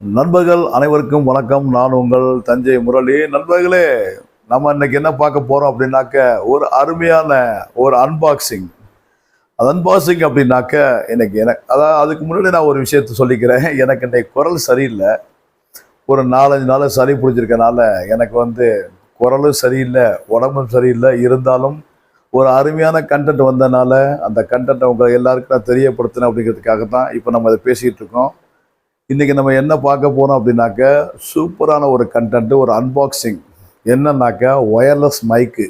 நண்பர்கள் அனைவருக்கும் வணக்கம். நான் உங்கள் தஞ்சை முரளி. நண்பர்களே நம்ம இன்னைக்கு என்ன பார்க்க போறோம் அப்படின்னாக்க ஒரு அருமையான ஒரு அன்பாக்சிங் அது அன்பாக்சிங் அப்படின்னாக்க எனக்கு எனக்கு அதாவது அதுக்கு முன்னாடி நான் ஒரு விஷயத்த சொல்லிக்கிறேன். எனக்கு இன்னைக்கு குரல் சரியில்லை. ஒரு நாலஞ்சு நாள் சளி பிடிச்சிருக்கனால எனக்கு வந்து குரலும் சரியில்லை உடம்பும் சரியில்லை. இருந்தாலும் ஒரு அருமையான கண்டென்ட் வந்தனால அந்த கண்டென்ட்டை உங்களை எல்லாருக்கும் நான் தெரியப்படுத்தினேன் அப்படிங்கிறதுக்காக தான் இப்போ நம்ம அதை பேசிகிட்டு இருக்கோம். இன்றைக்கி நம்ம என்ன பார்க்க போகிறோம் அப்படின்னாக்க சூப்பரான ஒரு கண்டென்ட் ஒரு அன்பாக்சிங் என்னன்னாக்கா ஒயர்லெஸ் மைக்கு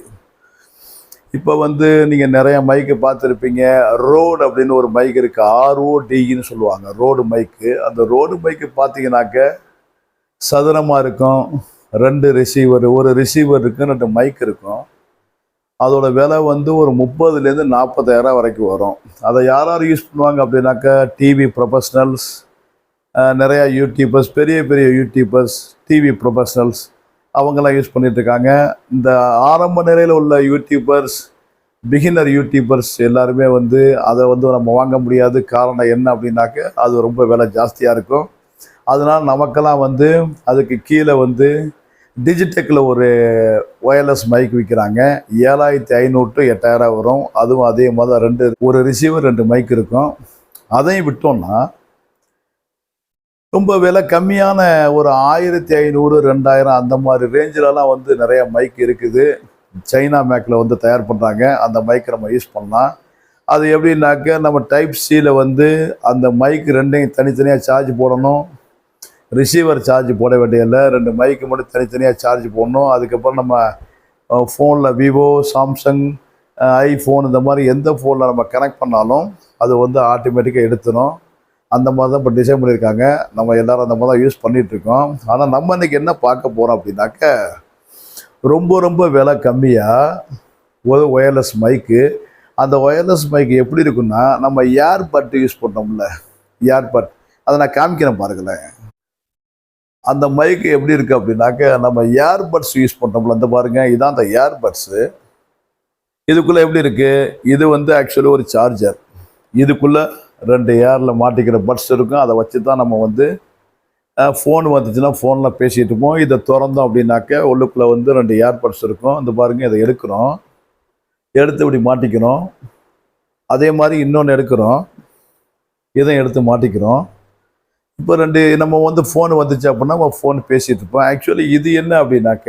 இப்போ வந்து நீங்கள் நிறைய மைக்கு பார்த்துருப்பீங்க. ரோடு அப்படின்னு ஒரு மைக் இருக்குது ஆர்ஓடின்னு சொல்லுவாங்க. ரோடு மைக்கு அந்த ரோடு மைக்கு பார்த்தீங்கன்னாக்க சதுரமாக இருக்கும். ரெண்டு ரிசீவர் ஒரு ரிசீவர் இருக்கும் ரெண்டு மைக் இருக்கும். அதோட விலை வந்து ஒரு முப்பதுலேருந்து நாற்பதாயிரம் வரைக்கும் வரும். அதை யார் யார் யூஸ் பண்ணுவாங்க அப்படின்னாக்கா டிவி ப்ரொஃபஷ்னல்ஸ் நிறையா யூடியூபர்ஸ் பெரிய பெரிய யூடியூபர்ஸ் டிவி ப்ரொஃபஷனல்ஸ் அவங்கெல்லாம் யூஸ் பண்ணிகிட்ருக்காங்க இந்த ஆரம்ப நிலையில் உள்ள யூடியூபர்ஸ் பிகினர் யூடியூபர்ஸ் எல்லாருமே வந்து அதை வந்து நம்ம வாங்க முடியாது. காரணம் என்ன அப்படின்னாக்க அது ரொம்ப விலை ஜாஸ்தியாக இருக்கும். அதனால் நமக்கெல்லாம் வந்து அதுக்கு கீழே வந்து டிஜிடெக்கில் ஒரு ஒயர்லெஸ் மைக் விற்கிறாங்க ஏழாயிரத்தி ஐநூறு டு எட்டாயிரம் வரும். அதுவும் அதே மாதிரி தான் ரெண்டு ஒரு ரிசீவர் ரெண்டு மைக் இருக்கும். அதையும் விட்டோம்னா ரொம்ப விலை கம்மியான ஒரு ஆயிரத்தி ஐநூறு ரெண்டாயிரம் அந்த மாதிரி ரேஞ்சிலலாம் வந்து நிறைய மைக் இருக்குது. சைனா மேக்கில் வந்து தயார் பண்ணுறாங்க அந்த மைக்கை நம்ம யூஸ் பண்ணலாம். அது எப்படின்னாக்க நம்ம டைப் சியில் வந்து அந்த மைக் ரெண்டையும் தனித்தனியாக சார்ஜ் போடணும். ரிசீவர் சார்ஜ் போட வேண்டியதில்லை. ரெண்டு மைக்கு மட்டும் தனித்தனியாக சார்ஜ் போடணும். அதுக்கப்புறம் நம்ம ஃபோனில் விவோ சாம்சங் ஐஃபோன் இந்த மாதிரி எந்த ஃபோனில் நம்ம கனெக்ட் பண்ணாலும் அது வந்து ஆட்டோமேட்டிக்காக எடுத்துடும் அந்த மாதிரி தான் இப்போ டிசைன் பண்ணியிருக்காங்க. நம்ம எல்லாரும் அந்த மாதிரி தான் யூஸ் பண்ணிகிட்ருக்கோம் ஆனால் நம்ம இன்னைக்கு என்ன பார்க்க போகிறோம் அப்படின்னாக்க ரொம்ப ரொம்ப விலை கம்மியாக ஒரு ஒயர்லெஸ் மைக்கு அந்த ஒயர்லெஸ் மைக்கு எப்படி இருக்குன்னா நம்ம ஏர்பட் யூஸ் பண்ணோம்ல ஏர்பட் அதை நான் காமிக்கிறேன் பாருங்களேன். அந்த மைக்கு எப்படி இருக்குது அப்படின்னாக்க நம்ம ஏர்பட்ஸ் யூஸ் பண்ணுறோம்ல அந்த பாருங்கள் இதான் அந்த ஏர்பட்ஸு இதுக்குள்ளே எப்படி இருக்குது இது வந்து ஆக்சுவலி ஒரு சார்ஜர் இதுக்குள்ளே ரெண்டு ஏரில் மாட்டிக்கிற பட்ஸ் இருக்கும். அதை வச்சு தான் நம்ம வந்து ஃபோன் வந்துச்சுன்னா ஃபோனில் பேசிகிட்டு இருப்போம். இதை திறந்தோம் அப்படின்னாக்க உள்ளுக்குள்ளே வந்து ரெண்டு ஏர்பட்ஸ் இருக்கும். இந்த பாருங்கள் இதை எடுக்கிறோம். எடுத்து இப்படி மாட்டிக்கிறோம். அதே மாதிரி இன்னொன்று எடுக்கிறோம். இதை எடுத்து மாட்டிக்கிறோம். இப்போ ரெண்டு நம்ம வந்து ஃபோன் வந்துச்சு அப்படின்னா நம்ம ஃபோன் பேசிகிட்டு இருப்போம். ஆக்சுவலி இது என்ன அப்படின்னாக்க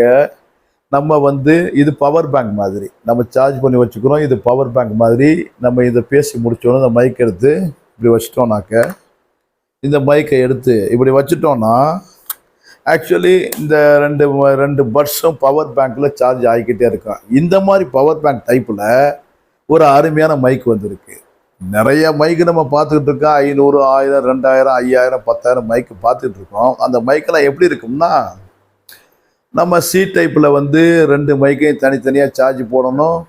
நம்ம வந்து இது பவர் பேங்க் மாதிரி. நம்ம சார்ஜ் பண்ணி வச்சுக்கிறோம். இது பவர் பேங்க் மாதிரி. நம்ம இதை பேசி முடிச்சோன்னே இந்த மைக் எடுத்து இப்படி வச்சிட்டோம்னாக்க இந்த மைக்கை எடுத்து இப்படி வச்சிட்டோம்னா ஆக்சுவலி இந்த ரெண்டு ரெண்டு பட்ஸும் பவர் பேங்க்கில் சார்ஜ் ஆகிக்கிட்டே இருக்கும் இந்த மாதிரி பவர் பேங்க் டைப்பில் ஒரு அருமையான மைக் வந்திருக்கு. நிறைய மைக்கு நம்ம பார்த்துக்கிட்டு இருக்கோம். ஐநூறு ஆயிரம் ரெண்டாயிரம் ஐயாயிரம் பத்தாயிரம் மைக்கு பார்த்துட்டு இருக்கோம். அந்த மைக்கெல்லாம் எப்படி இருக்கும்னா நம்ம சி டைப்பில் வந்து ரெண்டு மைக்கையும் தனித்தனியாக சார்ஜ் போடணும்.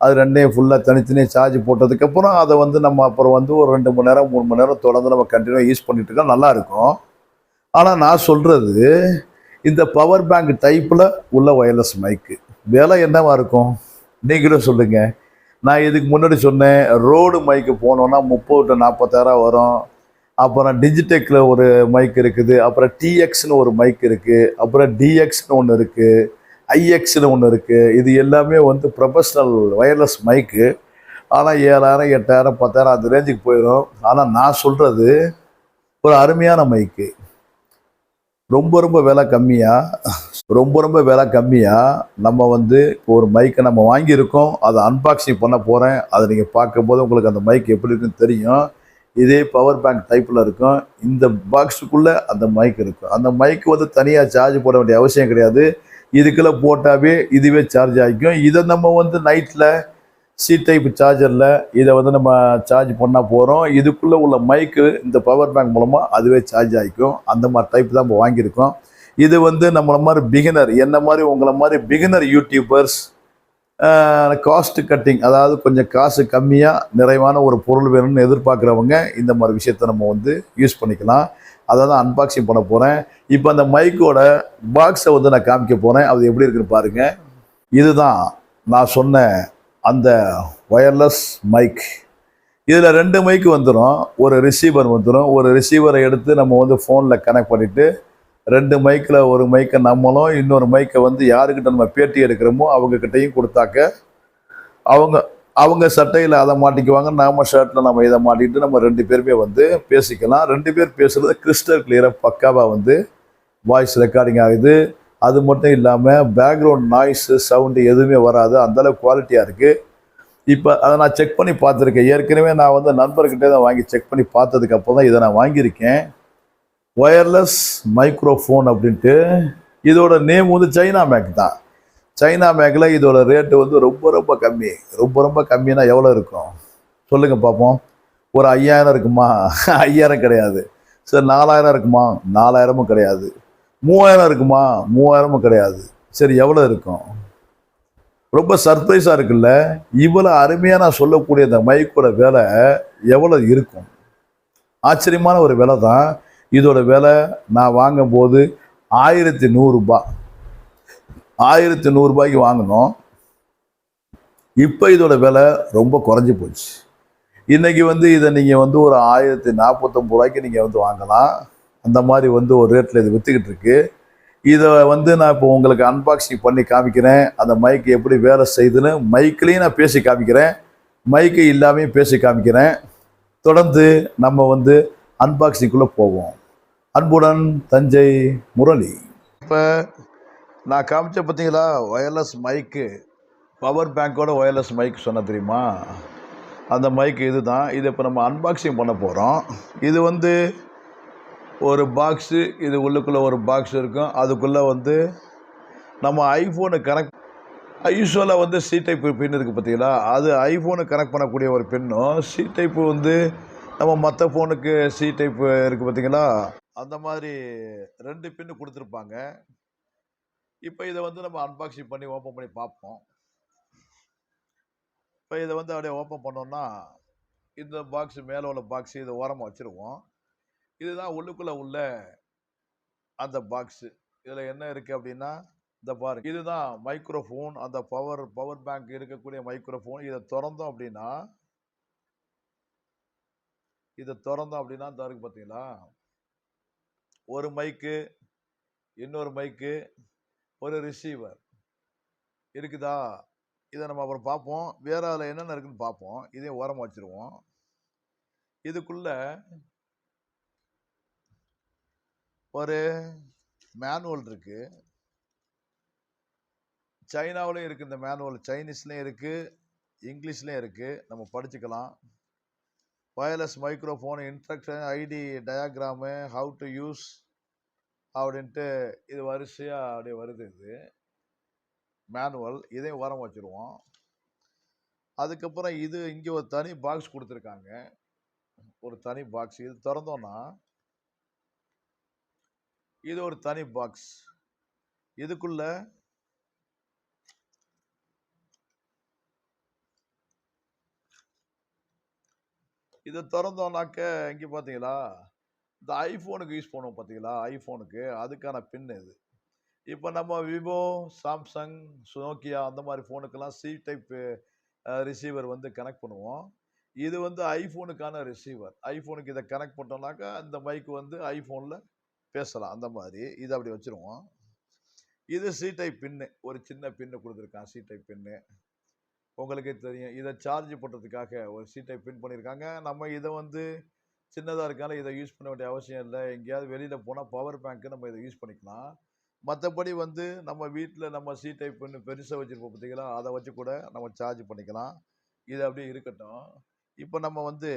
அது ரெண்டையும் ஃபுல்லாக தனித்தனியாக சார்ஜ் போட்டதுக்கப்புறம் அதை வந்து நம்ம அப்புறம் வந்து ஒரு ரெண்டு மணி நேரம் மூணு மணி நேரம் தொடர்ந்து நம்ம கண்டினியூவாக யூஸ் பண்ணிட்டுருக்கோம் நல்லா இருக்கும். ஆனால் நான் சொல்கிறது இந்த பவர் பேங்க் டைப்பில் உள்ள ஒயர்லெஸ் மைக்கு விலை என்னவா இருக்கும்? நீங்களும் சொல்லுங்கள் நான் இதுக்கு முன்னாடி சொன்னேன் ரோடு மைக்கு போனோன்னா முப்பது டு நாற்பத்தாயிரம் வரும். அப்புறம் டிஜிடெக்கில் ஒரு மைக் இருக்குது அப்புறம் டிஎக்ஸ்னு ஒரு மைக் இருக்குது அப்புறம் டிஎக்ஸ்னு ஒன்று இருக்குது ஐஎக்ஸ்னு ஒன்று இருக்குது இது எல்லாமே வந்து ப்ரொஃபஷ்னல் ஒயர்லெஸ் மைக்கு ஆனால் ஏழாயிரம் எட்டாயிரம் பத்தாயிரம் அந்த ரேஞ்சுக்கு போயிடும் ஆனால் நான் சொல்கிறது ஒரு அருமையான மைக்கு ரொம்ப ரொம்ப விலை கம்மியாக ரொம்ப ரொம்ப விலை கம்மியாக நம்ம வந்து இப்போ ஒரு மைக்கை நம்ம வாங்கியிருக்கோம். அதை அன்பாக்சிங் பண்ண போகிறேன் அதை நீங்கள் பார்க்கும்போது உங்களுக்கு அந்த மைக் எப்படி இருக்குன்னு தெரியும். இதே பவர் பேங்க் டைப்பில் இருக்கும். இந்த பாக்ஸுக்குள்ளே அந்த மைக் இருக்கும். அந்த மைக்கு வந்து தனியாக சார்ஜ் போட வேண்டிய அவசியம் கிடையாது. இதுக்குள்ளே போட்டாவே இதுவே சார்ஜ் ஆகிக்கும். இதை நம்ம வந்து நைட்டில் சி டைப் சார்ஜரில் இதை வந்து நம்ம சார்ஜ் பண்ணால் போகிறோம் இதுக்குள்ளே உள்ள மைக்கு இந்த பவர் பேங்க் மூலமாக அதுவே சார்ஜ் ஆகிக்கும். அந்த மாதிரி டைப் தான் நம்ம வாங்கியிருக்கோம். இது வந்து நம்மளை மாதிரி பிகினர் என்ன மாதிரி உங்களை மாதிரி பிகினர் யூடியூபர்ஸ் காஸ்ட் கட்டிங் அதாவது கொஞ்சம் காசு கம்மியாக நிறைவான ஒரு பொருள் வேணும்னு எதிர்பார்க்குறவங்க இந்த மாதிரி விஷயத்த நம்ம வந்து யூஸ் பண்ணிக்கலாம். அதை தான் அன்பாக்சிங் பண்ண போகிறேன் இப்போ அந்த மைக்கோட பாக்ஸை வந்து நான் காமிக்க போகிறேன் அது எப்படி இருக்குன்னு பாருங்கள் இதுதான் நான் சொன்ன அந்த ஒயர்லெஸ் மைக் இதில் ரெண்டு மைக்கு வந்துடும் ஒரு ரிசீவர் வந்துடும் ஒரு ரிசீவரை எடுத்து நம்ம வந்து ஃபோனில் கனெக்ட் பண்ணிவிட்டு ரெண்டு மைக்கில் ஒரு மைக்கை நம்மளும் இன்னொரு மைக்கை வந்து யாருக்கிட்ட நம்ம பேட்டி எடுக்கிறோமோ அவங்கக்கிட்டையும் கொடுத்தாக்க அவங்க அவங்க சட்டையில் அதை மாட்டிக்குவாங்க நாம ஷர்ட்டில் நம்ம இதை மாட்டிக்கிட்டு நம்ம ரெண்டு பேருமே வந்து பேசிக்கலாம். ரெண்டு பேர் பேசுகிறது கிறிஸ்டல் கிளியராக பக்காவாக வந்து வாய்ஸ் ரெக்கார்டிங் ஆகுது. அது மட்டும் இல்லாமல் பேக்ரவுண்ட் நாய்ஸு சவுண்டு எதுவுமே வராது. அந்தளவு குவாலிட்டியாக இருக்குது இப்போ அதை நான் செக் பண்ணி பார்த்துருக்கேன். ஏற்கனவே நான் வந்து நண்பர்கிட்டே தான் வாங்கி செக் பண்ணி பார்த்ததுக்கப்புறம் தான் இதை நான் வாங்கியிருக்கேன். ஒயர்லெஸ் மைக்ரோஃபோன் அப்படின்ட்டு இதோட நேம் வந்து சைனா மேக் தான். சைனா மேக்கில் இதோட ரேட்டு வந்து ரொம்ப ரொம்ப கம்மி. ரொம்ப ரொம்ப கம்மினா எவ்வளோ இருக்கும்? சொல்லுங்கள் பார்ப்போம் ஒரு ஐயாயிரம் இருக்குமா? ஐயாயிரம் கிடையாது. சரி நாலாயிரம் இருக்குமா? நாலாயிரமும் கிடையாது. மூவாயிரம் இருக்குமா? மூவாயிரமும் கிடையாது. சரி எவ்வளோ இருக்கும்? ரொம்ப சர்ப்ரைஸாக இருக்குல்ல? இவ்வளோ அருமையாக நான் சொல்லக்கூடிய அந்த மைக்கோட விலை எவ்வளோ இருக்கும்? ஆச்சரியமான ஒரு விலை தான் இதோட விலை நான் வாங்கும்போது ஆயிரத்தி நூறுரூபா ஆயிரத்தி நூறுரூபாய்க்கு வாங்கினோம். இப்போ இதோட விலை ரொம்ப குறைஞ்சி போச்சு. இன்றைக்கி வந்து இதை நீங்கள் வந்து ஒரு ஆயிரத்தி நாற்பத்தொம்பது ரூபாய்க்கு நீங்கள் வந்து வாங்கலாம். அந்த மாதிரி வந்து ஒரு ரேட்டில் இது விற்றுக்கிட்டு இருக்கு. இதை வந்து நான் இப்போ உங்களுக்கு அன்பாக்சிங் பண்ணி காமிக்கிறேன். அந்த மைக் எப்படி வேலை செய்யுதுன்னு மைக்லேயும் நான் பேசி காமிக்கிறேன். மைக்கு இல்லாமையும் பேசி காமிக்கிறேன். தொடர்ந்து நம்ம வந்து அன்பாக்சிங்குள்ளே போவோம். அன்புடன் தஞ்சை முரளி. இப்போ நான் காமிச்ச பார்த்தீங்களா ஒயர்லெஸ் மைக்கு பவர் பேங்க்கோட ஒயர்லெஸ் மைக் சொன்ன தெரியுமா? அந்த மைக்கு இது தான் இதை இப்போ நம்ம அன்பாக்சிங் பண்ண போகிறோம் இது வந்து ஒரு பாக்ஸு இது உள்ளுக்குள்ளே ஒரு பாக்ஸ் இருக்கும். அதுக்குள்ளே வந்து நம்ம ஐஃபோனு கனெக்ட் யூஸ்வலாக வந்து சி டைப்பு பின் இருக்குது பார்த்தீங்களா அது ஐஃபோனு கனெக்ட் பண்ணக்கூடிய ஒரு பின்னும் சி டைப்பு வந்து நம்ம மற்ற ஃபோனுக்கு சி டைப்பு இருக்குது பார்த்தீங்களா அந்த மாதிரி ரெண்டு பின்னு கொடுத்துருப்பாங்க. இப்போ இதை வந்து நம்ம அன்பாக்சிங் பண்ணி ஓப்பன் பண்ணி பார்ப்போம். இப்போ இதை வந்து அப்படியே ஓப்பன் பண்ணோம்னா இந்த பாக்ஸ் மேலே உள்ள பாக்ஸ் இதை ஓரமாக வச்சுருவோம். இதுதான் உள்ளுக்குள்ளே உள்ள அந்த பாக்ஸு இதில் என்ன இருக்குது அப்படின்னா இந்த பாருங்க. இதுதான் மைக்ரோஃபோன் அந்த பவர் பவர் பேங்க் இருக்கக்கூடிய மைக்ரோஃபோன் இதை திறந்தோம் அப்படின்னா இதை திறந்தோம் அப்படின்னா இந்த இருக்கு பார்த்தீங்களா ஒரு மைக்கு இன்னொரு மைக்கு ஒரு ரிசீவர் இருக்குதா? இதை நம்ம அப்புறம் பார்ப்போம். வேற அதில் என்னென்ன இருக்குன்னு பார்ப்போம். இதையும் ஓரமாக வச்சுருவோம். இதுக்குள்ள ஒரு மேனுவல் இருக்கு. சைனாவிலையும் இருக்குது இந்த மேனுவல் சைனீஸ்லேயும் இருக்குது இங்கிலீஷ்லேயும் இருக்குது நம்ம படிச்சுக்கலாம். Wireless microphone instruction ID diagram how to use அப்படின்ட்டு இது வரிசையாக அப்படியே வருது இது. மேனுவல் இதையும் உரம் வச்சுருவோம். அதுக்கப்புறம் இது இங்கே ஒரு தனி பாக்ஸ் கொடுத்துருக்காங்க. ஒரு தனி பாக்ஸ் இது திறந்தோன்னா இது ஒரு தனி பாக்ஸ் இதுக்குள்ள இதை திறந்தோன்னாக்க இங்கே பார்த்தீங்களா இந்த ஐஃபோனுக்கு யூஸ் பண்ணுவோம் பார்த்தீங்களா? ஐஃபோனுக்கு. அதுக்கான பின் இது இப்போ நம்ம விவோ சாம்சங் நோக்கியா அந்த மாதிரி ஃபோனுக்கெல்லாம் சி டைப் ரிசீவர் வந்து கனெக்ட் பண்ணுவோம். இது வந்து ஐஃபோனுக்கான ரிசீவர் ஐஃபோனுக்கு இதை கனெக்ட் பண்ணோம்னாக்கா இந்த மைக்கு வந்து ஐஃபோனில் பேசலாம். அந்த மாதிரி. இதை அப்படி வச்சுருவோம். இது சி டைப் பின்னு ஒரு சின்ன பின்னு கொடுத்துருக்கான். சி டைப் பின்னு உங்களுக்கே தெரியும். இதை சார்ஜ் பண்ணுறதுக்காக ஒரு சி டைப் பின் பண்ணியிருக்காங்க. நம்ம இதை வந்து சின்னதாக இருக்காலும் இதை யூஸ் பண்ண வேண்டிய அவசியம் இல்லை. எங்கேயாவது வெளியில் போனால் பவர் பேங்க்கு நம்ம இதை யூஸ் பண்ணிக்கலாம். மற்றபடி வந்து நம்ம வீட்டில் நம்ம சி டைப் பின்னு பெருசாக வச்சுருப்போம் பார்த்தீங்களா அதை வச்சு கூட நம்ம சார்ஜ் பண்ணிக்கலாம். இது அப்படியே இருக்கட்டும். இப்போ நம்ம வந்து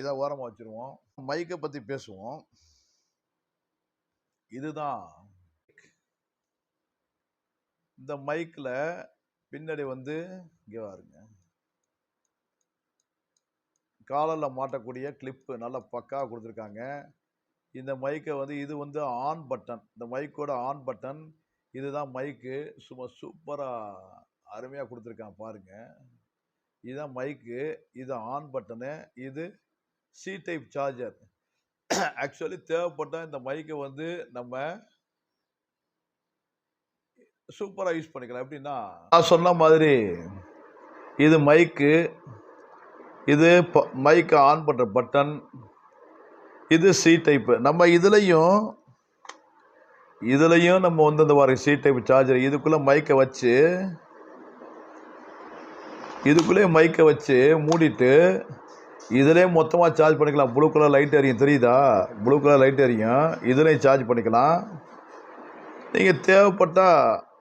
இதை ஓரமாக வச்சுருவோம். மைக்கை பற்றி பேசுவோம். இதுதான். இந்த மைக்கில் பின்னாடி வந்து இங்கே பாருங்க. காலில் மாட்டக்கூடிய கிளிப்பு நல்லா பக்காவாக கொடுத்துருக்காங்க. இந்த மைக்கை வந்து இது வந்து ஆன் பட்டன் இந்த மைக்கோட ஆன் பட்டன் இதுதான் மைக்கு சும்மா சூப்பராக அருமையாக கொடுத்துருக்கான் பாருங்க. இதுதான் மைக்கு இது ஆன் பட்டனு இது சி டைப் சார்ஜர் ஆக்சுவலி தேவைப்பட்ட இந்த மைக்கை வந்து நம்ம சூப்பராக யூஸ் பண்ணிக்கலாம். எப்படின்னா நான் சொன்ன மாதிரி இது மைக்கு இது மைக்கை ஆன் பண்ணுற பட்டன் இது சி டைப்பு நம்ம இதுலேயும் இதுலேயும் நம்ம வந்து இந்த வாரம் சி டைப் சார்ஜர் இதுக்குள்ளே மைக்கை வச்சு இதுக்குள்ளே மைக்கை வச்சு மூடிட்டு இதிலே மொத்தமாக சார்ஜ் பண்ணிக்கலாம். ப்ளூ கலர் லைட் எரியும். தெரியுதா? ப்ளூ கலர் லைட் எரியும். இதுலேயும் சார்ஜ் பண்ணிக்கலாம். நீங்கள் தேவைப்பட்டால்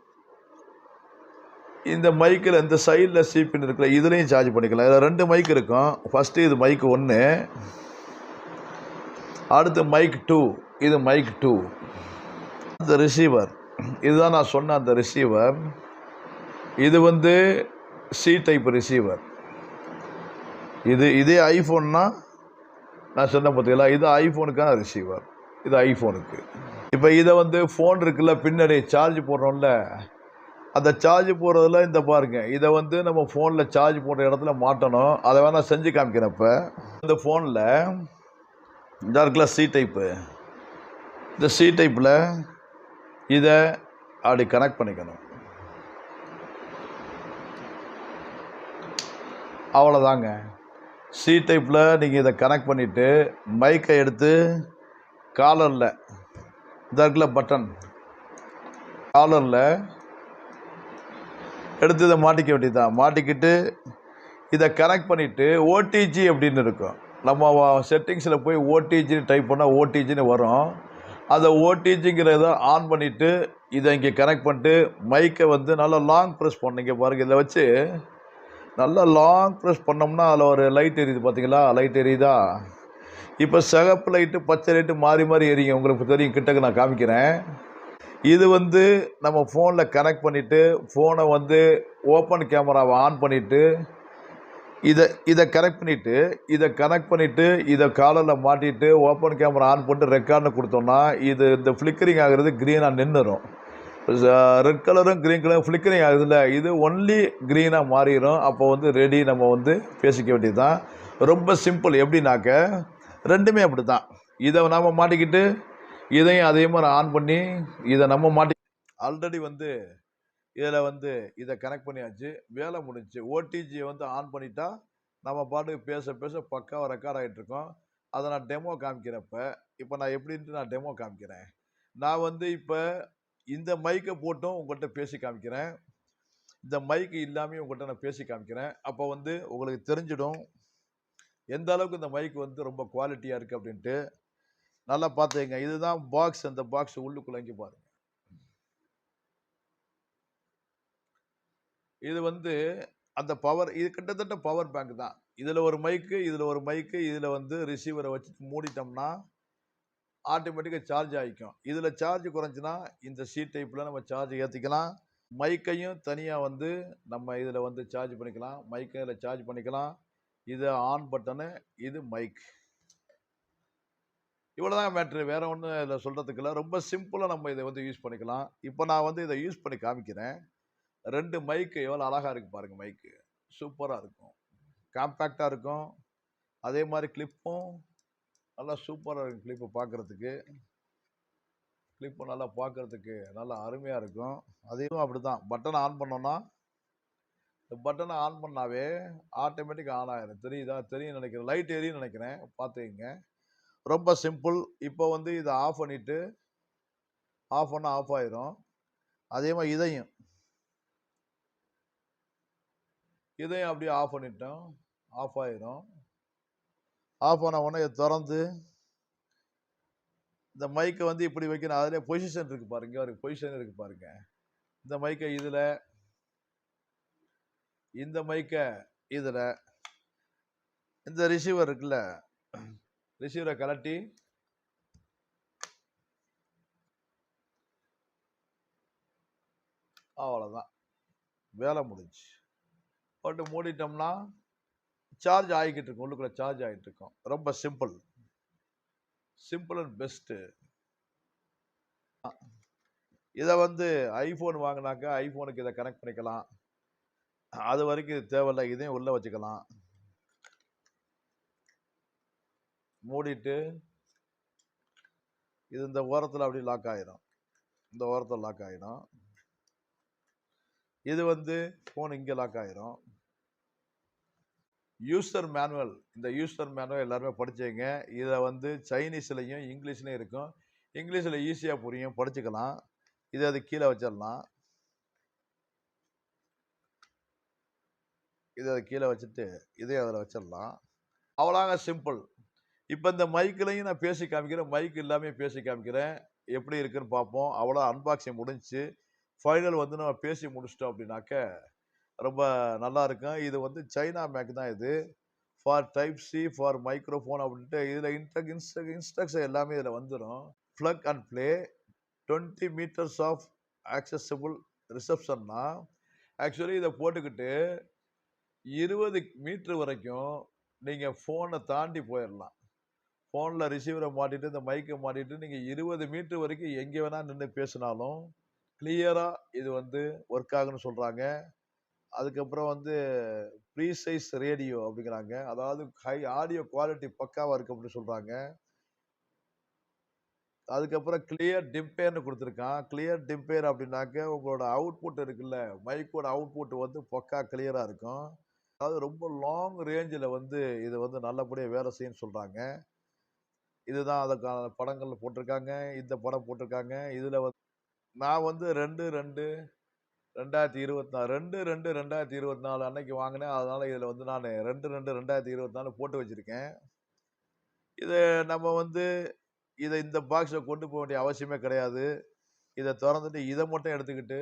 இந்த மைக்கில் இந்த சைடில் சீப்பின் இருக்கிற இதுலேயும் சார்ஜ் பண்ணிக்கலாம். இதில் ரெண்டு மைக் இருக்கும். ஃபஸ்ட்டு இது மைக் ஒன்று அடுத்து மைக் டூ இது மைக் டூ இந்த ரிசீவர் இதுதான் நான் சொன்ன அந்த ரிசீவர் இது வந்து சி டைப் ரிசீவர் இது இதே ஐஃபோன்னா நான் சொன்ன பார்த்தீங்களா? இது ஐஃபோனுக்கான ரிசீவர் இது ஐஃபோனுக்கு இப்போ இதை வந்து ஃபோன் இருக்குல்ல பின்னாடி சார்ஜ் போடுறோம்ல. அந்த சார்ஜ் போடுறதுல இந்த பாருங்க. இதை வந்து நம்ம ஃபோனில் சார்ஜ் போடுற இடத்துல மாட்டணும். அதை வேணால் செஞ்சு காமிக்கிறப்போ இந்த ஃபோனில் இதாக இருக்குல்ல சி டைப்பு இந்த சி டைப்பில் இதை அப்படி கனெக்ட் பண்ணிக்கணும். அவ்வளோதாங்க சி டைப்பில் நீங்கள் இதை கனெக்ட் பண்ணிவிட்டு மைக்கை எடுத்து காலரில் இந்த இருக்குல்ல பட்டன் காலரில் எடுத்து இதை மாட்டிக்க வேண்டியதுதான். மாட்டிக்கிட்டு இதை கனெக்ட் பண்ணிவிட்டு ஓடிஜி அப்படின்னு இருக்கும். நம்ம செட்டிங்ஸில் போய் ஓடிஜின்னு டைப் பண்ணால் ஓடிஜின்னு வரும். அதை ஓடிஜிங்கிறத ஆன் பண்ணிவிட்டு இதை இங்கே கனெக்ட் பண்ணிட்டு மைக்கை வந்து நல்லா லாங் ப்ரெஸ் பண்ணிங்க பாருங்கள் இதை வச்சு நல்லா லாங் ப்ரெஸ் பண்ணோம்னா அதில் ஒரு லைட் எரியுது பார்த்தீங்களா லைட் எரியுதா? இப்போ சிகப்பு லைட்டு பச்சை லைட்டு மாறி மாறி எரியும். உங்களுக்கு தெரியும் கிட்டக்கு நான் காமிக்கிறேன். இது வந்து நம்ம ஃபோனில் கனெக்ட் பண்ணிவிட்டு ஃபோனை வந்து ஓப்பன் கேமராவை ஆன் பண்ணிவிட்டு இதை இதை கனெக்ட் பண்ணிவிட்டு இதை கனெக்ட் பண்ணிவிட்டு இதை காலரில் மாட்டிட்டு ஓப்பன் கேமரா ஆன் பண்ணிட்டு ரெக்கார்ட்னு கொடுத்தோம்னா இது இந்த ஃப்ளிக்கரிங் ஆகிறது க்ரீனாக நின்றுடும் ரெட் கலரும் க்ரீன் கலரும் ஃப்ளிக்கரிங் ஆகுதுல்ல இது ஒன்லி க்ரீனாக மாறிடும் அப்போ வந்து ரெடி நம்ம வந்து பேசிக்க வேண்டியது தான் ரொம்ப சிம்பிள் எப்படின்னாக்க ரெண்டுமே அப்படி தான் இதை நாம் மாட்டிக்கிட்டு இதையும் அதே மாதிரி ஆன் பண்ணி இதை நம்ம மாட்டி ஆல்ரெடி வந்து இதில் வந்து இதை கனெக்ட் பண்ணியாச்சு. வேலை முடிஞ்சு ஓடிஜியை வந்து ஆன் பண்ணிட்டா நம்ம பாட்டுக்கு பேச பேச பக்காவாக ரெக்கார்ட் ஆகிட்டுருக்கோம் அதை நான் டெமோ காமிக்கிறப்ப இப்போ நான் எப்படின்ட்டு நான் டெமோ காமிக்கிறேன். நான் வந்து இப்போ இந்த மைக்கை போட்டும் உங்கள்கிட்ட பேசி காமிக்கிறேன். இந்த மைக்கு இல்லாமல் உங்கள்கிட்ட நான் பேசி காமிக்கிறேன். அப்போ வந்து உங்களுக்கு தெரிஞ்சிடும் எந்த அளவுக்கு இந்த மைக் வந்து ரொம்ப குவாலிட்டியாக இருக்குது அப்படின்ட்டு. நல்லா பார்த்துங்க இதுதான் பாக்ஸ் அந்த பாக்ஸ் உள்ளுக்குள்ள இங்கே பாருங்க. இது வந்து அந்த பவர் இது கிட்டத்தட்ட பவர் பேங்க் தான். இதில் ஒரு மைக்கு இதில் ஒரு மைக்கு இதில் வந்து ரிசீவரை வச்சு மூடிட்டோம்னா ஆட்டோமேட்டிக்காக சார்ஜ் ஆகிக்கும் இதில் சார்ஜ் குறைஞ்சினா இந்த சி டைப்பில் நம்ம சார்ஜ் ஏற்றிக்கலாம் மைக்கையும் தனியாக வந்து நம்ம இதில் வந்து சார்ஜ் பண்ணிக்கலாம். மைக்கை இதில் சார்ஜ் பண்ணிக்கலாம். இது ஆன் பட்டனு இது மைக் இவ்வளோதான் மேட்ரு வேறு ஒன்றும் இதில் சொல்கிறதுக்கு இல்லை ரொம்ப சிம்பிளாக நம்ம இதை வந்து யூஸ் பண்ணிக்கலாம். இப்போ நான் வந்து இதை யூஸ் பண்ணி காமிக்கிறேன். ரெண்டு மைக்கு எவ்வளோ அழகாக இருக்குது பாருங்கள் மைக்கு சூப்பராக இருக்கும். காம்பேக்டாக இருக்கும். அதே மாதிரி கிளிப்பும் நல்லா சூப்பராக இருக்கும் கிளிப்பு பார்க்குறதுக்கு. கிளிப்பு நல்லா பார்க்குறதுக்கு நல்லா அருமையாக இருக்கும். அதையும் அப்படி தான் பட்டனை ஆன் பண்ணோன்னா இந்த பட்டனை ஆன் பண்ணாவே ஆட்டோமேட்டிக் ஆன் ஆகிடும் தெரியுதா? தெரியும் நினைக்கிறேன். லைட் எரியும் நினைக்கிறேன். பார்த்துக்கங்க ரொம்ப சிம்பிள். இப்போ வந்து இதை ஆஃப் பண்ணிவிட்டு ஆஃப் பண்ணால் ஆஃப் ஆயிரும். அதே மாதிரி இதையும். இதையும் அப்படியே ஆஃப் பண்ணிட்டோம். ஆஃப் ஆயிரும். ஆஃப் பண்ண உடனே இதை திறந்து இந்த மைக்கை வந்து இப்படி வைக்கணும். அதிலே பொசிஷன் இருக்குது பாருங்க. ஒரு பொசிஷன் இருக்குது பாருங்க. இந்த மைக்கை இதில் இந்த மைக்கை இதில் இந்த ரிசீவர் இருக்குல்ல ரிசீவரை கலட்டி அவ்வளோதான் வேலை முடிஞ்சு. போட்டு மூடிட்டோம்னா சார்ஜ் ஆகிக்கிட்டு இருக்கும். உள்ளுக்குள்ளே சார்ஜ் ஆகிட்டு இருக்கும். ரொம்ப சிம்பிள் சிம்பிள் அண்ட் பெஸ்ட்டு இதை வந்து ஐஃபோன் வாங்கினாக்கா ஐஃபோனுக்கு இதை கனெக்ட் பண்ணிக்கலாம். அது வரைக்கும் இது தேவையில்லை. இதையும் உள்ளே வச்சுக்கலாம். மூடிட்டு இது இந்த ஓரத்தில் அப்படியே லாக் ஆகிடும் இந்த ஓரத்தில் லாக் ஆகிடும் இது வந்து ஃபோன் இங்கே லாக் ஆகிரும் யூசர் மேனுவல் இந்த யூசர் மேனுவல் எல்லாருமே படிச்சீங்க இதை வந்து சைனீஸ்லையும் இங்கிலீஷ்லையும் இருக்கும். இங்கிலீஷில் ஈஸியாக புரியும் படிச்சுக்கலாம். இதை அது கீழே வச்சிடலாம். இதை அது கீழே வச்சுட்டு இதே அதில் வச்சிடலாம். அவ்வளோங்க சிம்பிள் இப்போ இந்த மைக்கிலையும் நான் பேசி காமிக்கிறேன். மைக் இல்லாமல் பேசி காமிக்கிறேன். எப்படி இருக்குன்னு பார்ப்போம். அவ்வளோ அன்பாக்சிங் முடிஞ்சுச்சு. ஃபைனல் வந்து நம்ம பேசி முடிச்சிட்டோம் அப்படின்னாக்க ரொம்ப நல்லா இருக்கும். இது வந்து சைனா மேக் தான் இது. For type C for microphone அப்படின்ட்டு இதில் இன்ஸ்ட்ரக் இன்ஸ்ட்ரக் இன்ஸ்ட்ரக்ஷன் எல்லாமே இதில் வந்துடும் plug and play twenty metres of accessible ரிசப்ஷன்னா actually இதை போட்டுக்கிட்டு இருபது மீட்ரு வரைக்கும் நீங்கள் ஃபோனை தாண்டி போயிடலாம் ஃபோனில் ரிசீவரை மாட்டிட்டு இந்த மைக்கை மாட்டிட்டு நீங்கள் இருபது மீட்ரு வரைக்கும் எங்கே வேணால் நின்று பேசினாலும் கிளியராக இது வந்து ஒர்க் ஆகுன்னு சொல்கிறாங்க அதுக்கப்புறம் வந்து ப்ரீசைஸ் ரேடியோ அப்படிங்கிறாங்க. அதாவது ஹை ஆடியோ குவாலிட்டி பக்காவாக இருக்கு அப்படின்னு சொல்கிறாங்க அதுக்கப்புறம் கிளியர் டிம்பேர்னு கொடுத்துருக்கான். கிளியர் டிம்பேர் அப்படின்னாக்க உங்களோட அவுட்புட் இருக்குல்ல மைக்கோட அவுட்புட் வந்து பக்கா கிளியராக இருக்கும். அதாவது ரொம்ப லாங் ரேஞ்சில் வந்து இது வந்து நல்லபடியாக வேலை செய்யுன்னு சொல்கிறாங்க இதுதான் அதுக்கான படங்கள் போட்டிருக்காங்க இந்த படம் போட்டிருக்காங்க. இதில் வந்து நான் வந்து ரெண்டு ரெண்டு ரெண்டாயிரத்தி இருபத்தி நாலு ரெண்டு ரெண்டு ரெண்டாயிரத்தி இருபத்தி நாலு அன்னைக்கு வாங்கினேன். அதனால் இதில் வந்து நான் ரெண்டு ரெண்டு ரெண்டாயிரத்தி இருபத்தி நாலு போட்டு வச்சுருக்கேன். இதை நம்ம வந்து இதை இந்த பாக்ஸில் கொண்டு போக வேண்டிய அவசியமே கிடையாது. இதை திறந்துட்டு இதை மட்டும் எடுத்துக்கிட்டு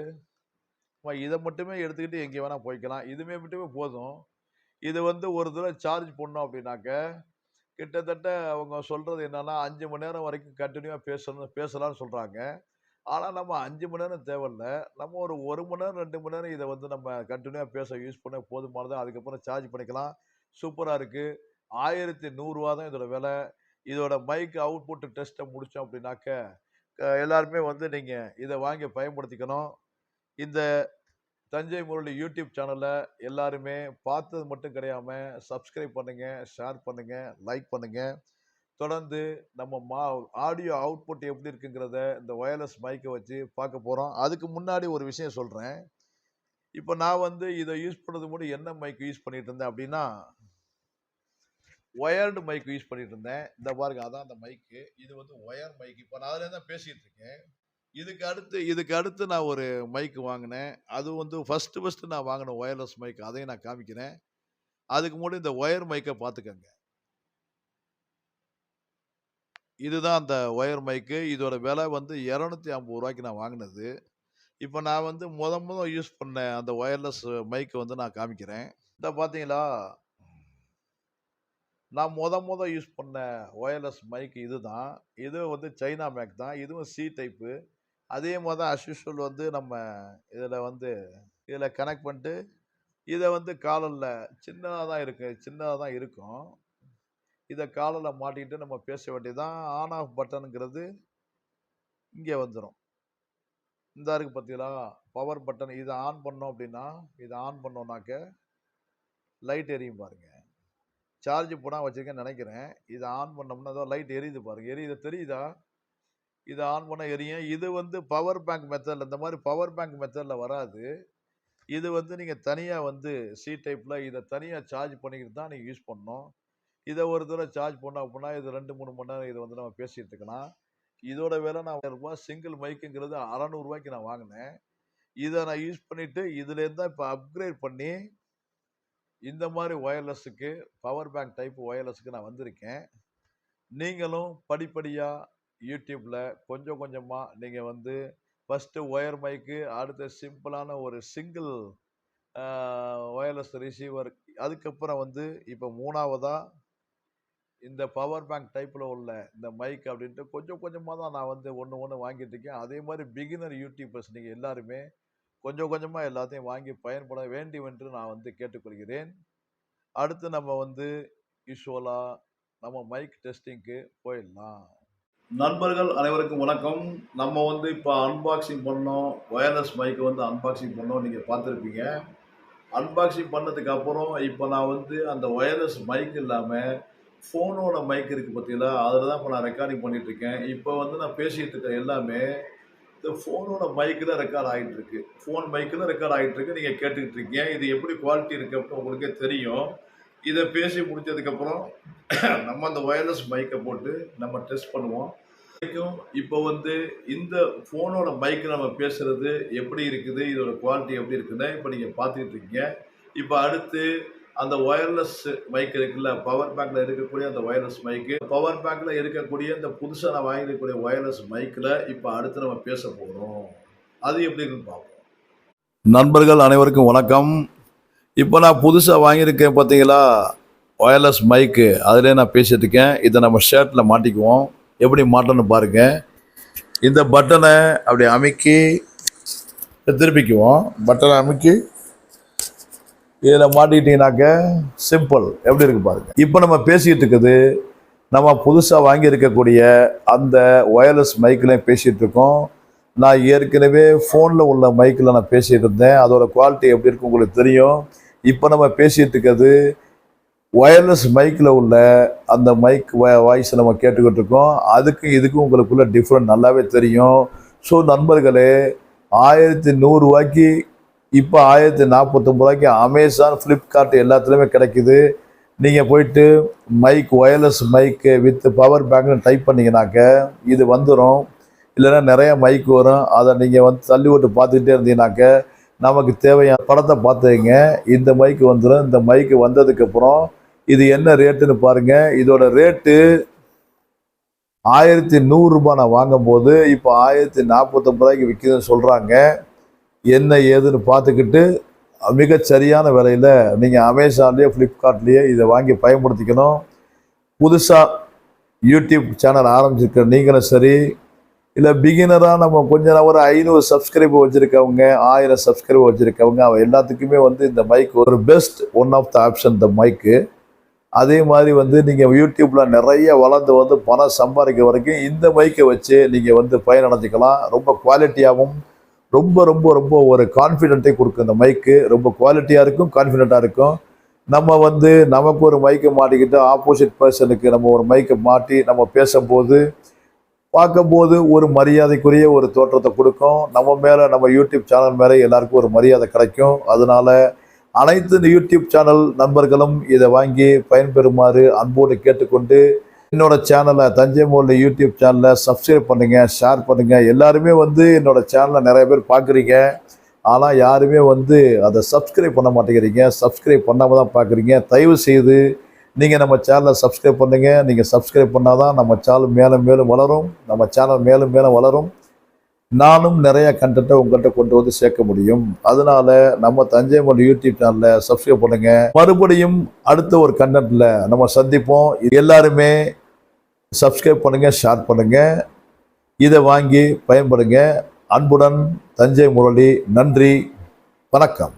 இதை மட்டுமே எடுத்துக்கிட்டு எங்கே வேணால் போய்க்கலாம். இதுமே மட்டுமே போதும். இது வந்து ஒரு தடவை சார்ஜ் பண்ணோம் அப்படின்னாக்க கிட்டத்தட்ட அவங்க சொல்கிறது என்னென்னா அஞ்சு மணி நேரம் வரைக்கும் கண்டினியூவாக பேசணும் பேசலாம்னு சொல்கிறாங்க ஆனால் நம்ம அஞ்சு மணி நேரம் தேவையில்ல. நம்ம ஒரு ஒரு மணி நேரம் ரெண்டு மணி நேரம் இதை வந்து நம்ம கண்டினியூவாக பேச யூஸ் பண்ண போதுமானது அதுக்கப்புறம் சார்ஜ் பண்ணிக்கலாம். சூப்பராக இருக்குது ஆயிரத்தி நூறுரூவா தான் இதோட விலை. இதோட மைக் அவுட்புட் டெஸ்ட்டை முடித்தோம் அப்படின்னாக்க எல்லாருமே வந்து நீங்கள் இதை வாங்கி பயன்படுத்திக்கணும். இந்த தஞ்சை முரளி யூடியூப் சேனலை எல்லாருமே பார்த்தது மட்டும் கிடையாமல் சப்ஸ்கிரைப் பண்ணுங்கள் ஷேர் பண்ணுங்கள் லைக் பண்ணுங்கள் தொடர்ந்து நம்ம மா ஆடியோ அவுட்புட் எப்படி இருக்குங்கிறத இந்த ஒயர்லெஸ் மைக்கை வச்சு பார்க்க போகிறோம் அதுக்கு முன்னாடி ஒரு விஷயம் சொல்கிறேன் இப்போ நான் வந்து இதை யூஸ் பண்ணுறது மட்டும் என்ன மைக் யூஸ் பண்ணிகிட்டு இருந்தேன் அப்படின்னா ஒயர்டு மைக் யூஸ் பண்ணிகிட்டு இருந்தேன். இந்த பாருங்க அதான் அந்த மைக்கு இது வந்து ஒயர் மைக் இப்போ நான் அதில் தான் பேசிகிட்டு இருக்கேன். இதுக்கு அடுத்து இதுக்கு அடுத்து நான் ஒரு மைக் வாங்கினேன். அது வந்து ஃபஸ்ட்டு ஃபஸ்ட்டு நான் வாங்கின ஒயர்லெஸ் மைக் அதையும் நான் காமிக்கிறேன். அதுக்கு முன்னாடி இந்த ஒயர் மைக்கை பார்த்துக்கங்க. இதுதான் அந்த ஒயர் மைக்கு இதோட விலை வந்து இரநூத்தி ஐம்பது ரூபாய்க்கு நான் வாங்கினது. இப்போ நான் வந்து முத முத யூஸ் பண்ண அந்த ஒயர்லெஸ் மைக்கை வந்து நான் காமிக்கிறேன். இந்த பார்த்தீங்களா? நான் முத முத யூஸ் பண்ண ஒயர்லெஸ் மைக் இதுதான். இது வந்து சைனா மேக் தான். இதுவும் சி டைப்பு அதே மாதிரி தான் அஸ்யூஷுவல் வந்து நம்ம இதில் வந்து இதில் கனெக்ட் பண்ணிட்டு இதை வந்து காலலில் சின்னதாக தான் இருக்கு சின்னதாக தான் இருக்கும். இதை காலில் மாட்டிக்கிட்டு நம்ம பேச வேண்டியதான் ஆன் ஆஃப் பட்டனுங்கிறது இங்கே வந்துடும் இந்த இருக்கு பார்த்தீங்களா பவர் பட்டன் இதை ஆன் பண்ணோம் அப்படின்னா இதை ஆன் பண்ணோம்னாக்க லைட் எரியும் பாருங்கள் சார்ஜ் போனால் வச்சுருக்கேன்னு நினைக்கிறேன். இதை ஆன் பண்ணோம்னா ஏதோ லைட் எரியுது பாருங்கள் எரியுது தெரியுதா? இதை ஆன் பண்ண எரியும் இது வந்து பவர் பேங்க் மெத்தடில் இந்த மாதிரி பவர் பேங்க் மெத்தடில் வராது. இது வந்து நீங்கள் தனியாக வந்து சி டைப்பில் இதை தனியாக சார்ஜ் பண்ணிக்கிட்டு தான் நீங்கள் யூஸ் பண்ணணும். இதை ஒரு தடவை சார்ஜ் பண்ணோம் அப்படின்னா இது ரெண்டு மூணு மணி நேரம் இதை வந்து நம்ம பேசிகிட்டு இருக்கலாம். இதோட விலை நான் ரூபாய் சிங்கிள் மைக்குங்கிறது அறநூறுவாய்க்கு நான் வாங்கினேன். இதை நான் யூஸ் பண்ணிவிட்டு இதுலேருந்து தான் இப்போ அப்கிரேட் பண்ணி இந்த மாதிரி ஒயர்லெஸ்ஸுக்கு பவர் பேங்க் டைப் ஒயர்லெஸ்ஸுக்கு நான் வந்திருக்கேன். நீங்களும் படிப்படியாக யூடியூப்பில் கொஞ்சம் கொஞ்சமாக நீங்கள் வந்து ஃபஸ்ட்டு ஒயர் மைக்கு அடுத்து சிம்பிளான ஒரு சிங்கிள் ஒயர்லெஸ் ரிசீவர் அதுக்கப்புறம் வந்து இப்போ மூணாவதாக இந்த பவர் பேங்க் டைப்பில் உள்ள இந்த மைக் அப்படின்ட்டு கொஞ்சம் கொஞ்சமாக தான் நான் வந்து ஒன்று ஒன்று வாங்கிட்டு இருக்கேன். அதே மாதிரி பிகினர் யூடியூபர்ஸ் நீங்கள் எல்லாருமே கொஞ்சம் கொஞ்சமாக எல்லாத்தையும் வாங்கி பயன்பட வேண்டும் என்று நான் வந்து கேட்டுக்கொள்கிறேன். அடுத்து நம்ம வந்து யூஸ்வலாக நம்ம மைக் டெஸ்டிங்க்கு போயிடலாம். நண்பர்கள் அனைவருக்கும் வணக்கம். நம்ம வந்து இப்போ அன்பாக்சிங் பண்ணோம். ஒயர்லெஸ் மைக்கை வந்து அன்பாக்சிங் பண்ணோம். நீங்கள் பார்த்துருப்பீங்க. அன்பாக்சிங் பண்ணதுக்கு அப்புறம் இப்போ நான் வந்து அந்த ஒயர்லெஸ் மைக் இல்லாமல் ஃபோனோட மைக் இருக்குது பார்த்தீங்களா அதில் தான் இப்போ நான் ரெக்கார்டிங் பண்ணிகிட்ருக்கேன் இப்போ வந்து நான் பேசிகிட்டு இருக்க எல்லாமே இந்த ஃபோனோட மைக்கில் ரெக்கார்ட் ஆகிட்டுருக்கு ஃபோன் மைக்கில் ரெக்கார்ட் ஆகிட்டுருக்கு நீங்கள் கேட்டுக்கிட்டு இருக்கீங்க இது எப்படி குவாலிட்டி இருக்குது அப்படின்னு உங்களுக்கே தெரியும். இதை பேசி முடிச்சதுக்கப்புறம் நம்ம அந்த ஒயர்லெஸ் மைக்கை போட்டு நம்ம டெஸ்ட் பண்ணுவோம். வரைக்கும் இப்போ வந்து இந்த ஃபோனோட மைக்கு நம்ம பேசுகிறது எப்படி இருக்குது இதோட குவாலிட்டி எப்படி இருக்குதுன்னா இப்போ நீங்கள் பார்த்துக்கிட்டு இருக்கீங்க. இப்போ அடுத்து அந்த ஒயர்லெஸ் மைக் இருக்குல்ல பவர் பேங்கில் இருக்கக்கூடிய அந்த ஒயர்லெஸ் மைக்கு பவர் பேங்கில் இருக்கக்கூடிய இந்த புதுசாக நான் வாங்கியிருக்கக்கூடிய ஒயர்லெஸ் மைக்கில் இப்போ அடுத்து நம்ம பேச போகிறோம் அது எப்படி இருக்குன்னு பார்ப்போம். நண்பர்கள் அனைவருக்கும் வணக்கம். இப்போ நான் புதுசாக வாங்கியிருக்கேன் பார்த்தீங்களா? ஒயர்லெஸ் மைக்கு அதிலே நான் பேசிட்டு இருக்கேன். இதை நம்ம ஷர்ட்டில் மாட்டிக்குவோம். எப்படி மாட்டணும் பாருங்க. இந்த பட்டனை அப்படி அமைக்கி திருப்பிக்குவோம். பட்டனை அமைக்கி இதில் மாட்டிக்கிட்டீங்கன்னாக்க சிம்பிள் எப்படி இருக்கு பாருங்கள் இப்போ நம்ம பேசிகிட்டு இருக்குது. நம்ம புதுசாக வாங்கியிருக்கக்கூடிய அந்த ஒயர்லெஸ் மைக்கில் பேசிகிட்டு இருக்கோம். நான் ஏற்கனவே ஃபோனில் உள்ள மைக்கில் நான் பேசிகிட்டு இருந்தேன். அதோட குவாலிட்டி எப்படி இருக்கு உங்களுக்கு தெரியும். இப்போ நம்ம பேசிகிட்டு இருக்கிறது ஒயர்லெஸ் மைக்கில் உள்ள அந்த மைக் வாய்ஸ் நம்ம கேட்டுக்கிட்டு இருக்கோம் அதுக்கும் இதுக்கும் உங்களுக்குள்ள டிஃப்ரெண்ட் நல்லாவே தெரியும். ஸோ நண்பர்களே ஆயிரத்தி நூறுரூவாய்க்கு இப்போ ஆயிரத்தி நாற்பத்தொம்பது ரூபாய்க்கு அமேசான் ஃப்ளிப்கார்ட் எல்லாத்துலேயுமே கிடைக்குது. நீங்கள் போயிட்டு mic wireless mic with power பேங்க்னு type பண்ணிங்கனாக்க இது வந்துடும் இல்லைன்னா நிறைய மைக் வரும். அதை நீங்கள் வந்து தள்ளி விட்டு பார்த்துக்கிட்டே இருந்தீங்கனாக்க நமக்கு தேவையான படத்தை பார்த்துங்க இந்த மைக்கு வந்துடும் இந்த மைக்கு வந்ததுக்கப்புறம் இது என்ன ரேட்டுன்னு பாருங்கள் இதோட ரேட்டு ஆயிரத்தி நூறுரூபா நான் வாங்கும்போது இப்போ ஆயிரத்தி நாற்பத்தொம்பது ரூபாய்க்கு விற்கிதுன்னு சொல்கிறாங்க என்ன ஏதுன்னு பார்த்துக்கிட்டு மிகச்சரியான விலையில் நீங்கள் அமேசான்லேயோ ஃப்ளிப்கார்ட்லேயோ இதை வாங்கி பயன்படுத்திக்கணும். புதுசாக யூடியூப் சேனல் ஆரம்பிச்சிருக்கிற நீங்களும் சரி இல்லை பிகினராக நம்ம கொஞ்ச நாள் ஒரு ஐநூறு சப்ஸ்கிரைபர் வச்சுருக்கவங்க ஆயிரம் சப்ஸ்கிரைபர் வச்சுருக்கவங்க அவன் எல்லாத்துக்குமே வந்து இந்த மைக் ஒரு best one of the option இந்த மைக்கு அதே மாதிரி வந்து நீங்கள் யூடியூப்பில் நிறைய வளர்ந்து வந்து பணம் சம்பாதிக்கிற வரைக்கும் இந்த மைக்கை வச்சு நீங்கள் வந்து பயனடைஞ்சிக்கலாம். ரொம்ப குவாலிட்டியாகவும் ரொம்ப ரொம்ப ரொம்ப ஒரு கான்ஃபிடென்ட்டை கொடுக்கும் இந்த மைக்கு ரொம்ப குவாலிட்டியாக இருக்கும் கான்ஃபிடென்ட்டாக இருக்கும். நம்ம வந்து நமக்கு ஒரு மைக்கை மாட்டிக்கிட்டு ஆப்போசிட் பர்சனுக்கு நம்ம ஒரு மைக்கை மாட்டி நம்ம பேசும்போது பார்க்கும்போது ஒரு மரியாதைக்குரிய ஒரு தோற்றத்தை கொடுக்கும். நம்ம மேலே நம்ம யூடியூப் சேனல் மேலே எல்லாருக்கும் ஒரு மரியாதை கிடைக்கும். அதனால் அனைத்து யூடியூப் சேனல் நண்பர்களும் இதை வாங்கி பயன்பெறுமாறு அன்போடு கேட்டுக்கொண்டு என்னோடய சேனலை தஞ்சை மோல்ல யூடியூப் சேனலை சப்ஸ்கிரைப் பண்ணுங்கள் ஷேர் பண்ணுங்கள் எல்லாருமே வந்து என்னோடய சேனலை நிறைய பேர் பார்க்குறீங்க. ஆனால் யாருமே வந்து அதை சப்ஸ்கிரைப் பண்ண மாட்டேங்கிறீங்க. சப்ஸ்கிரைப் பண்ணாமல் தான் பார்க்குறீங்க. தயவு செய்து நீங்கள் நம்ம சேனலை சப்ஸ்கிரைப் பண்ணுங்க. நீங்கள் சப்ஸ்கிரைப் பண்ணால் தான் நம்ம சேனல் மேலும் மேலும் வளரும். நம்ம சேனல் மேலும் மேலும் வளரும். நானும் நிறைய கண்டென்ட்டை உங்கள்கிட்ட கொண்டு வந்து சேர்க்க முடியும். அதனால நம்ம தஞ்சை மொழி யூடியூப் சேனலை சப்ஸ்கிரைப் பண்ணுங்க. மறுபடியும் அடுத்த ஒரு கண்டென்ட்ல நம்ம சந்திப்போம். எல்லாருமே சப்ஸ்கிரைப் பண்ணுங்க ஷேர் பண்ணுங்க. இதை வாங்கி பயன்படுங்க. அன்புடன் தஞ்சை முரளி நன்றி வணக்கம்.